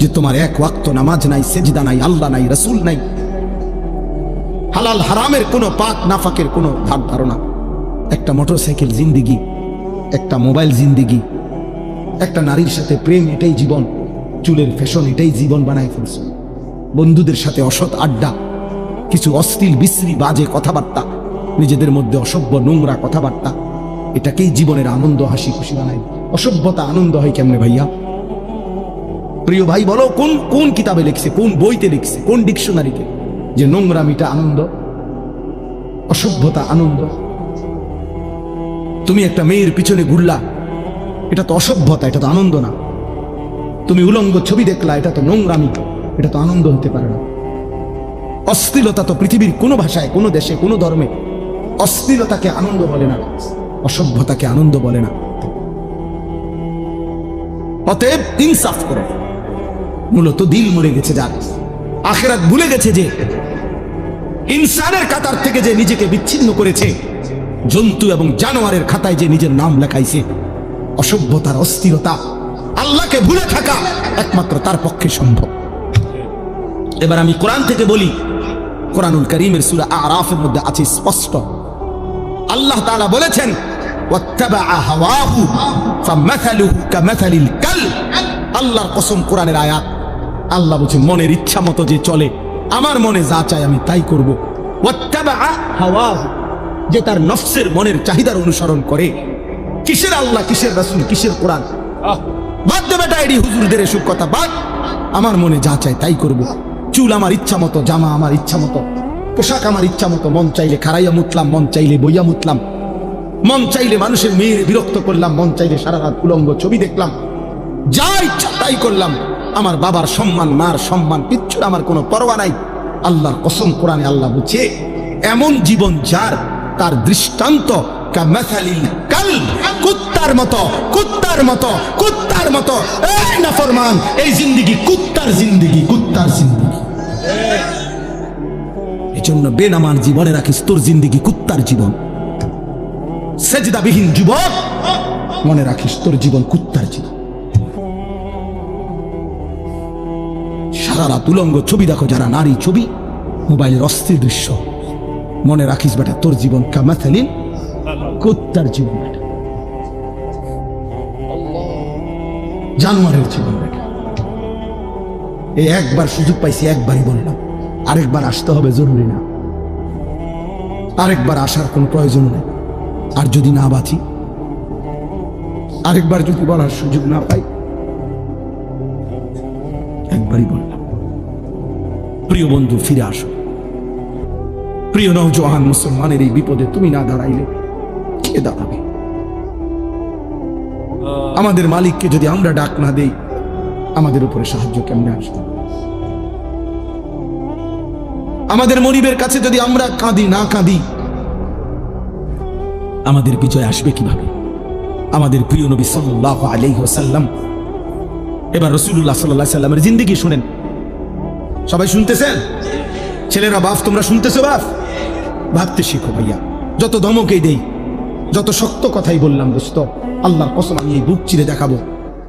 যে তোমার এক ওয়াক্ত নামাজ নাই, সেজদা নাই, আল্লাহ নাই, রসুল নাই। হালাল হারামের কোনো পাক নাফাকের কোনো ধার ধারণা। একটা মোটরসাইকেল জিন্দিগি, একটা মোবাইল জিন্দিগি, একটা নারীর সাথে প্রেম এটাই জীবন, চুলের ফ্যাশন এটাই জীবন বানায় ফেলছে। বন্ধুদের সাথে অসৎ আড্ডা, কিছু অশ্লীল বিশ্রী বাজে কথাবার্তা, নিজেদের মধ্যে অসভ্য নোংরা কথাবার্তা, এটাকেই জীবনের আনন্দ হাসি খুশি বানায়। অসভ্যতা আনন্দ হয় কেমনে ভাইয়া? প্রিয় ভাই, বলো, কোন কোন কিতাবে লিখছে, কোন বইতে লিখছে, কোন ডিকশনারিতে? যে নোংরামিটা আনন্দ, অসভ্যতা আনন্দ। তুমি একটা মেয়ের পিছনে ঘুরলা, এটা তো অসভ্যতা, এটা তো আনন্দ না। তুমি উলঙ্গ ছবি দেখলা, এটা তো নোংরামি, এটা তো আনন্দ হতে পারে না। অশ্লীলতা তো পৃথিবীর কোনো ভাষায়, কোনো দেশে, কোনো ধর্মে অশ্লীলতাকে আনন্দ বলে না, অসভ্যতাকে আনন্দ বলে না। অতএব ইনসাফ করো। মূলত দিল মরে গেছে যার। আখেরাত ভুলে গেছে যে ইনসানের কাতার থেকে যে নিজেকে বিচ্ছিন্ন করেছে, জন্তু এবং জানোয়ারের খাতায় যে নিজের নাম লেখাইছে, অসভ্যতার অস্থিরতা, আল্লাহকে ভুলে থাকা একমাত্র তার পক্ষে সম্ভব। এবার আমি কোরআন থেকে বলি, কোরআনুল করিমের সুরা আরাফের মধ্যে আছে স্পষ্ট। আল্লাহ তাআলা বলেছেন আল্লাহর কসম কোরআনের আয়াত। আল্লাহ বলছে মনের ইচ্ছা মতো যে চলে আমার মনে যা চায় আমি তাই করব। যে তার নফসের মনের চাহিদার অনুসরণ করে। কিসের আল্লাহ কিসের রাসূল কিসের কোরআন? বাদ দে বেটা এডি হুজুরদের এসব কথা বাদ। আমার মনে যা চায় তাই করব। চুল আমার ইচ্ছা মতো জামা আমার ইচ্ছা মতো পোশাক আমার ইচ্ছা মতো মন চাইলে খারাইয়া মুতলাম মন চাইলে বইয়া মুতলাম। মন চাইলে মানুষের মেয়ের বিরক্ত করলাম মন চাইলে সারা রাত উলঙ্গ ছবি দেখলাম। যা ইচ্ছা তাই করলাম। আমার বাবার সম্মান, মার সম্মান কিচ্ছুর আমার কোনো পরোয়া নাই। আল্লাহর কসম কোরআনে আল্লাহ বলছে, এমন জীবন যার, তার দৃষ্টান্ত কুত্তার এই জীবনে রাখিস তোর কুত্তার জীবন। যুবক, মনে রাখিস তোর জীবন কুত্তার জীবন। সারা রাত উলঙ্গ ছবি দেখো যারা নারী ছবি। মোবাইলের অস্থির দৃশ্য। মনে রাখিস বেটা, তোর জীবন কামাথালিন, কুত্তার জীবন বেটা। জানোয়ারের জীবন বেটা। এই একবার সুযোগ পাইছি, একবারই বললাম, আরেকবার আসতে হবে জরুরি না। আরেকবার আসার কোনো প্রয়োজন নেই। আর যদি না বাঁচি, আরেকবার যদি বলার সুযোগ না পাই, একবারই বললাম। প্রিয় বন্ধু, ফিরে আসো। প্রিয় নৌজওয়ান মুসলমানের এই বিপদে তুমি না দাঁড়াইলে কে দাঁড়াবে? আমাদের মালিককে যদি আমরা ডাক না দেই, আমাদের উপরে সাহায্য কেমনে আসবে? আমাদের মনিবের কাছে যদি আমরা কাঁদি, না কাঁদি, আমাদের বিজয় আসবে কীভাবে? আমাদের প্রিয় নবী সাল্লাহ আলাইসাল্লাম এবার রসুল্লাহ সাল্লাহ সাল্লামের জিন্দিগি শুনেন। সবাই শুনতেছেন? ছেলেরা বাপ, তোমরা শুনতেছো বাপ? ভাবতে শিখো ভাইয়া, যত ধমকেই দেই, যত শক্ত কথাই বললাম দোস্ত, আল্লাহর কসম আমি এই বুক চিরে দেখাবো।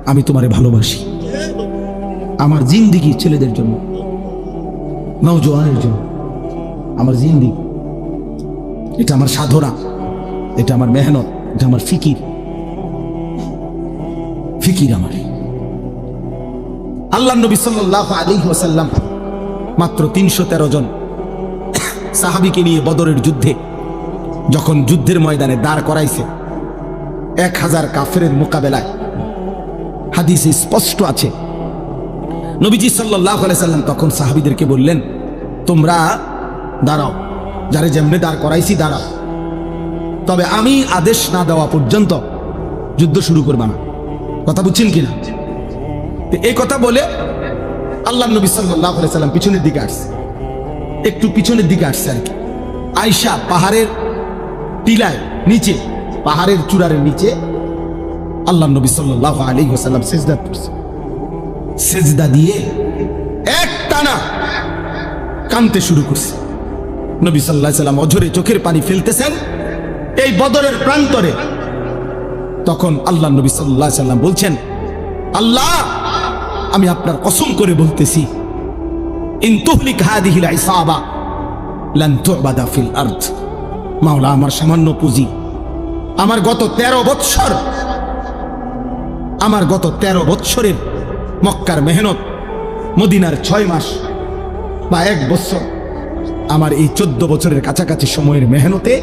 আমি তোমারে ভালোবাসি। আমার জিন্দিগি ছেলেদের জন্য নৌজওয়ানের জন্য। আমার জিন্দিগি, এটা আমার সাধনা, এটা আমার মেহনত, এটা আমার ফিকির। ফিকির আমার। আল্লাহ নবী সাল্লাহ আলী ওসাল্লাম মাত্র তিনশো তেরো জন সাহাবিকে নিয়ে বদরের যুদ্ধে যখন যুদ্ধের ময়দানে দাঁড় করাইছে, এক হাজার কাফের মোকাবেলায়। হাদিসে স্পষ্ট আছে। নবীজি সাল্লাম তখন সাহাবিদেরকে বললেন, তোমরা দাঁড়াও, যারে যেমনে দাঁড় করাইছি দাঁড়াও। তবে আমি আদেশ না দেওয়া পর্যন্ত যুদ্ধ শুরু করবা না। কথা বুঝছেন কিনা? এই কথা বলে আল্লাহ নবী সাল্লাহ সাল্লাম পিছনের দিকে আসছে। একটু পিছনের দিকে আসছে আর কি। আয়সা পাহাড়ের টিলায় নিচে, পাহাড়ের চূড়ার নিচে আল্লাহ নবী সাল্লাহ আলী সাল্লাম সেজদা করছে সেজদা দিয়ে এক টানা কানতে শুরু করছে। নবী সাল্লাহ সাল্লাম অঝরে চোখের পানি ফেলতেছেন। এই বদরের প্রান্তরে তখন আল্লাহ নবী সাল্লাহ সাল্লাম বলছেন, আল্লাহ আমি আপনার কসম করে বলতেছি মাওলা আমার সামান্য পুঁজি। আমার গত তেরো বৎসর, আমার গত তেরো বৎসরের মক্কার মেহনত, মদিনার ছয় মাস বা এক বছর আমার এই চোদ্দ বছরের কাছাকাছি সময়ের মেহনতে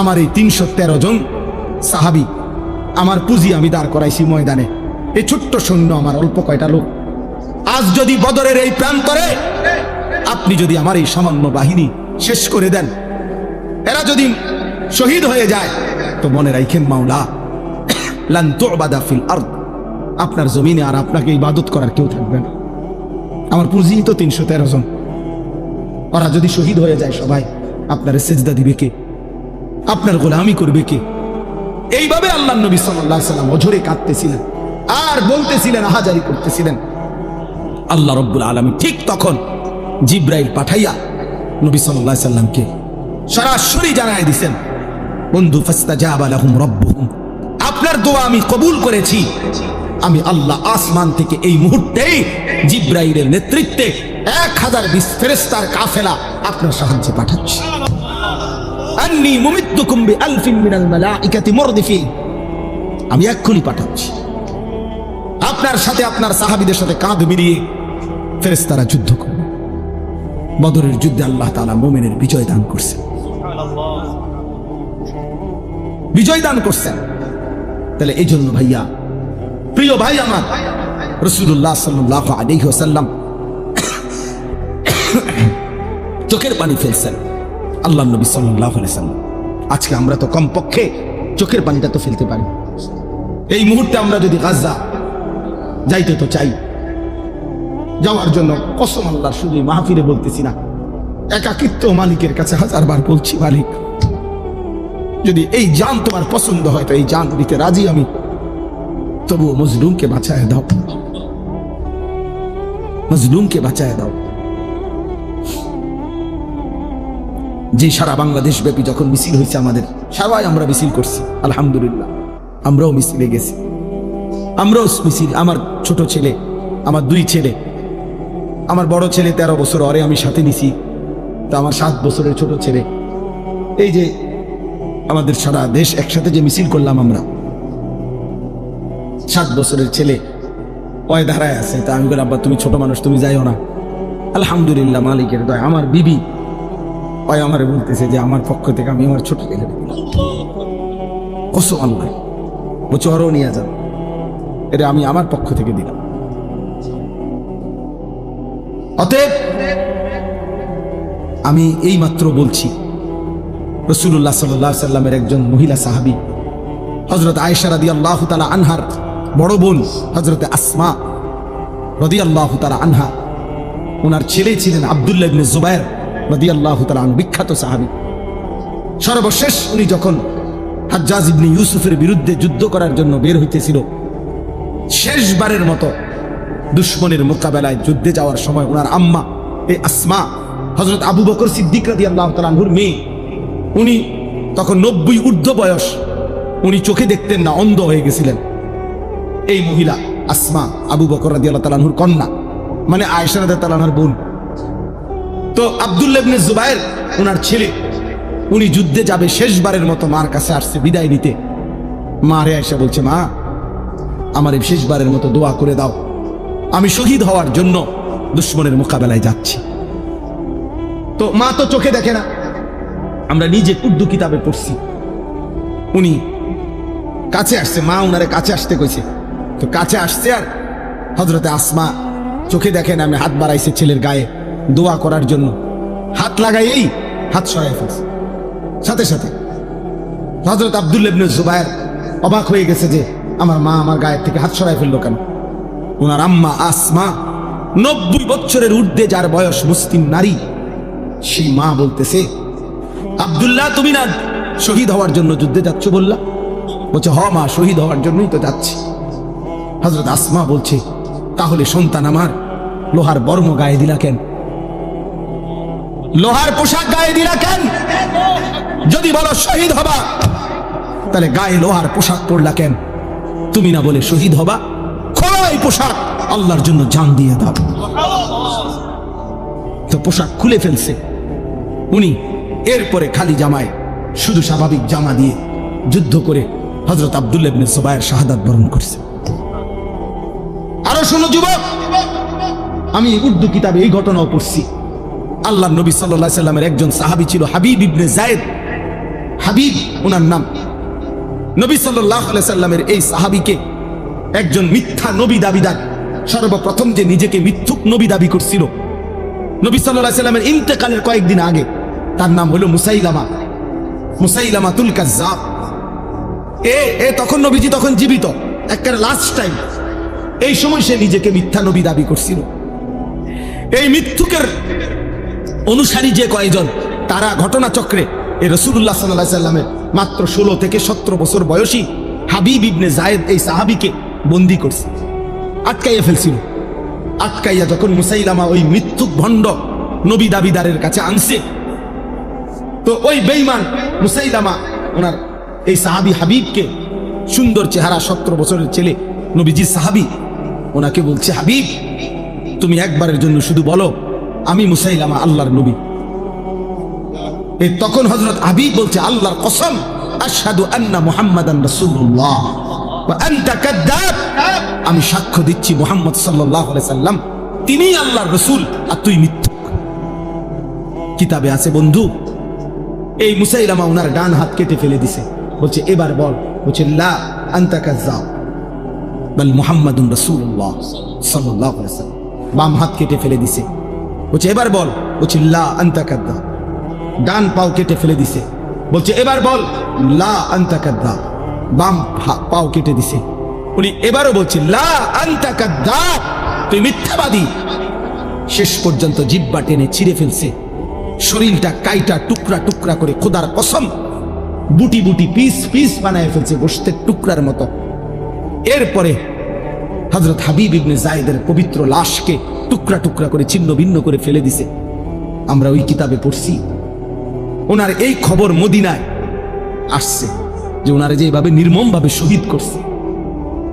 আমার এই তিনশো তেরো জন সাহাবি, আমার পুঁজি আমি দাঁড় করাইছি ময়দানে। এই ছোট্ট সৈন্য আমার অল্প কয়টা লোক। আজ যদি বদরের এই প্রান্তরে আপনি যদি আমার এই সামান্য বাহিনী শেষ করে দেন, এরা যদি শহীদ হয়ে যায়, তো মনে রাখেন মাওলা আপনার জমিনে আর আপনাকে ইবাদত করার কেউ থাকবে না। আমার পুঁজি তো তিনশো তেরো জন। ওরা যদি শহীদ হয়ে যায় সবাই, আপনার সেজদা দিবে কে? আপনার গোলামি করবে কে? এইভাবে আল্লাহ নবী সাল্লাহ সাল্লাম অঝরে কাঁদতেছিলেন। আর বলতেছিলেন, আহাজারি করতেছিলেন। আল্লাহ রব্বুল আলমী ঠিক তখন জিব্রাইল পাঠাইয়া নবী সাল্লাহ সাল্লামকে সরাসরি জানাই দিছেন, বন্ধু, ফাস্তাজাবা লাহুম রব্বুহুম। আপনার দোয়া আমি কবুল করেছি। আমি আল্লাহ আসমান থেকে এই মুহূর্তেই জিব্রাইলের নেতৃত্বে এক হাজার বিশ ফেরেস্তার কাফেলা আপনার সাহায্যে পাঠাচ্ছি। আন্নি আমি এক্ষুনি পাঠাচ্ছি। আপনার সাথে আপনার সাহাবীদের সাথে কাঁধ মিলিয়ে ফেরেস্তারা যুদ্ধ করবে বদরের যুদ্ধে আল্লাহ তালা মুমিনের বিজয় দান করছেন। বিজয় দান করছেন। তাহলে এই জন্য ভাইয়া, প্রিয় ভাই আমার রসুল্লাহ সাল্লাহ আলাইহি ওয়াসাল্লাম চোখের পানি ফেলছেন আল্লাহ নবী সাল্লাহ সাল্লাম আজকে আমরা তো কমপক্ষে চোখের পানিটা তো ফেলতে পারি। এই মুহূর্তে আমরা যদি গাজা যাইতে তো চাই। যাওয়ার জন্য কসম আল্লাহ শুধু এই মাহফিলে বলতেছি না। একাকিত্ব মালিকের কাছে হাজারবার বলছি, মালিক, যদি এই জান তোমার পছন্দ হয় তো এই জান দিতে রাজি আমি। তবুও মজলুমকে বাঁচায় দাও। মজলুমকে বাঁচায় দাও। যে সারা বাংলাদেশ ব্যাপী যখন মিছিল হয়েছে আমাদের, সবাই আমরা মিছিল করছি, আলহামদুলিল্লাহ। আমরাও মিছিলে গেছি। আমরাও মিছিল, আমার ছোট ছেলে, আমার দুই ছেলে। আমার বড় ছেলে তেরো বছর অরে আমি সাথে নিছি, তা আমার সাত বছরের ছোট ছেলে। এই যে আমাদের সারা দেশ একসাথে যে মিছিল করলাম আমরা, সাত বছরের ছেলে ওই ধারায় আছে, তা আমি বলি, আব্বা, তুমি ছোট মানুষ, তুমি যাইও না। আলহামদুলিল্লাহ, মালিকের দয়, আমার বিবি ওই আমারে বলতেছে যে, আমার পক্ষ থেকে আমি আমার ছোট ছেলে কসম আল্লাহ, বলছে, ওরও নিয়ে যান এটা আমি আমার পক্ষ থেকে দিলাম। অতএব আমি এই মাত্র বলছি রসুল্লাহ সাল্লাহ সাল্লামের একজন মহিলা সাহাবি হজরত আয়েশা রাদি আল্লাহ তালা আনহার বড় বোন হজরত আসমা রদি আল্লাহ তালা আনহা ওনার ছেলে ছিলেন আবদুল্লাহ ইবনে জুবায়ের রদি আল্লাহ তালা আন বিখ্যাত সাহাবি। সর্বশেষ উনি যখন হাজ্জাজ ইবনে ইউসুফের বিরুদ্ধে যুদ্ধ করার জন্য বের হইতেছিল শেষবারের মতো দুশ্মনের মোকাবেলায় যুদ্ধে যাওয়ার সময় ওনার আম্মা, এই আসমা হজরত আবু বকর সিদ্দিক রাদি আল্লাহ মেয়ে, উনি তখন নব্বই ঊর্ধ্ব বয়স, উনি চোখে দেখতেন না, অন্ধ হয়ে গেছিলেন। এই মহিলা আসমা আবু বকর রাদি আল্লাহ তালাহুর কন্যা মানে আয়সা রাদা তালাহার বোন। তো আবদুল্লাবনে জুবাইর ওনার ছেলে, উনি যুদ্ধে যাবে শেষবারের মতো মার কাছে আসছে, বিদায় নিতে। মা রে আয়সা বলছে, মা আমার এই শেষবারের মতো দোয়া করে দাও। আমি শহীদ হওয়ার জন্য দুশ্মনের মোকাবেলায় যাচ্ছি। তো মা তো চোখে দেখে না। আমরা নিজে উর্দু কিতাবে পড়ছি। উনি কাছে আসছে, মা উনারে কাছে আসতে কইছে। তো কাছে আসছে আর হজরতে আসমা চোখে দেখেন আমি হাত বাড়াইছে ছেলের গায়ে দোয়া করার জন্য। হাত লাগাইয়েই হাত সরাই ফেলছে। সাথে সাথে হজরত আবদুল্লেবনে জুবায়ের অবাক হয়ে গেছে যে আমার মা আমার গায়ের থেকে হাত সরাই ফেলল কেন? ওনার আম্মা আসমা, নব্বই বছরের ঊর্ধ্বে যার বয়স মুসলিম নারী, সেই মা বলতেছে, আবদুল্লাহ, তুমি না শহীদ হওয়ার জন্য যুদ্ধে যাচ্ছ বললা? বলছে, হ মা, শহীদ হওয়ার জন্যই তো যাচ্ছি। হজরত আসমা বলছে, তাহলে সন্তান আমার লোহার বর্ম গায়ে দিলা কেন? লোহার পোশাক গায়ে দিলা কেন? যদি বলো শহীদ হবা, তাহলে গায়ে লোহার পোশাক পরলা কেন? তুমি না বলে শহীদ হবা, খোলো এই পোশাক আল্লাহর জন্য জান দিয়ে দাও। তো পোশাক খুলে ফেলছে। উনি এরপরে খালি জামায়, শুধু স্বাভাবিক জামা দিয়ে যুদ্ধ করে হজরত আবদুল্লাবনে সোবায়ের শাহাদাত বরণ করছে। আরও শোনো যুবক, আমি উর্দু কিতাবে এই ঘটনাও পড়ছি। আল্লাহ নবী সাল্লাহ সাল্লামের একজন সাহাবী ছিল হাবিব ইবনে জায়েদ হাবিব, ওনার নাম নবী সাল্লাহ সাল্লামের এই সাহাবিকে একজন মিথ্যা নবী দাবিদার, সর্বপ্রথম যে নিজেকে মিথ্যুক নবী দাবি করছিল। নবী সাল্লাহ সাল্লামের ইন্তেকালের কয়েকদিন আগে, তার নাম হলো মুসাইলামা মুসাইলামা তুল কাজ্জাব। এ এ তখন নবীজি তখন জীবিত একটা লাস্ট টাইম এই সময় সে নিজেকে মিথ্যা নবী দাবি করছিল। এই মিথ্যুকের অনুসারী যে কয়েকজন তারা ঘটনাচক্রে এই রসুল্লাহ সাল্লাহ সাল্লামের মাত্র ষোলো থেকে সতেরো বছর বয়সী হাবিব ইবনে জায়েদ এই সাহাবিকে বন্দি করছে, আটকাইয়া ফেলছিল। আটকাইয়া যখন মুসাইলামা ওই মৃত্যুক ভণ্ড নবী দাবিদারের কাছে আনছে, তো ওই বেইমান মুসাইলামা ওনার এই সাহাবি হাবিবকে সুন্দর চেহারা সতেরো বছরের ছেলে নবীজি সাহাবি ওনাকে বলছে, হাবিব, তুমি একবারের জন্য শুধু বলো, আমি মুসাইলামা আল্লাহর নবী। এই তখন হজরত আবি বলছে, আল্লাহর কসম, আশহাদু আন্না মুহাম্মাদান রাসূলুল্লাহ। ওয়া আনতা কাদ্দাব। আমি সাক্ষ্য দিচ্ছি মুহাম্মদ সাল্লাল্লাহু আলাইহি সাল্লাম। তিনিই আল্লাহর রাসূল, আর তুই মিথ্যুক কিতাবে আছে, বন্ধু, এই মুসাইলামা ওনার ডান হাত কেটে ফেলে দিছে। বলছে, এবার বল। বলছে, লা আনতা কাজ্জাব, বল মুহাম্মাদুন রাসূলুল্লাহ সাল্লাল্লাহু আলাইহি সাল্লাম। বাম হাত কেটে ফেলে দিছে। বলছে, এবার বল। বলছে, লা আনতা কাদ্দাব। ডান পাও কেটে ফেলে দিছে। বলছে, এবার বল। লা আনতা কাদ্দাব বাম পাও কেটে দিছে। উনি এবারও বলছে, লা আনতা কাদ্দাব তুই মিথ্যাবাদী। শেষ পর্যন্ত জিব্বা টেনে ছিঁড়ে ফেলছে। শরীরটা কাইটা টুকরা টুকরা করে খোদার কসম বুটি বুটি পিস পিস বানায় ফেলছে গোষ্ঠের টুকরার মতো। এরপরে হজরত হাবিব ইবনে জায়েদের পবিত্র লাশকে টুকরা টুকরা করে ছিন্ন ভিন্ন করে ফেলে দিছে। আমরা ওই কিতাবে পড়ছি। ওনার এই খবর মদিনায় আসছে যে ওনারে যেভাবে নির্মমভাবে শহীদ করছে।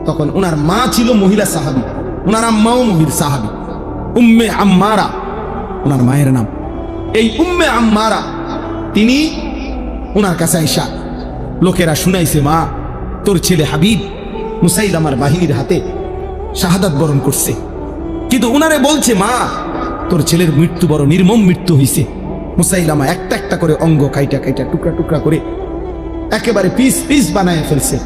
তখন ওনার মা ছিল মহিলা সাহাবি, ওনার আম্মাও মহির সাহাবি, উম্মে আম্মারা, ওনার মায়ের নাম। এই উম্মে আম্মারা, তিনি ওনার কাছে আইসা, লোকেরা শুনাইছে মা, তোর ছেলে হাবিব মুসাইল আমার বাহিনীর হাতে শাহাদাত বরণ করছে। কিন্তু উনারে বলছে, মা, তোর ছেলের মৃত্যু বড় নির্মম মৃত্যু হইছে। মুসাইলামা একটা একটা করে অঙ্গ কাইটা কাইটা, টুকরা টুকরা করে একেবারে পিস পিস বানায় ফেলছে।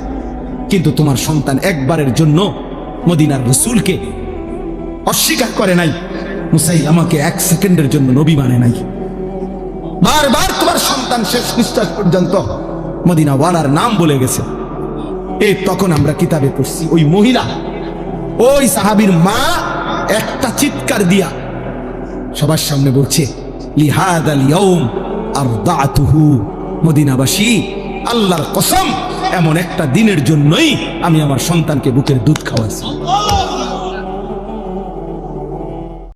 কিন্তু তোমার সন্তান একবারের জন্য মদিনার রসুলকে অস্বীকার করে নাই। মুসাইল আমাকে এক সেকেন্ডের জন্য নবী মানে নাই। বারবার তোমার সন্তান শেষ নিঃশ্বাস পর্যন্ত মদিনা ওয়ালার নাম বলে গেছে। এই তখন আমরা কিতাবে পড়ছি, ওই মহিলা, ওই সাহাবীর মা একটা চিৎকার দিয়া সবার সামনে বলছে লিহাদ মদিনাবাসী আল্লাহর কসম এমন একটা দিনের জন্যই আমি আমার সন্তানকে বুকের দুধ খাওয়াইছি।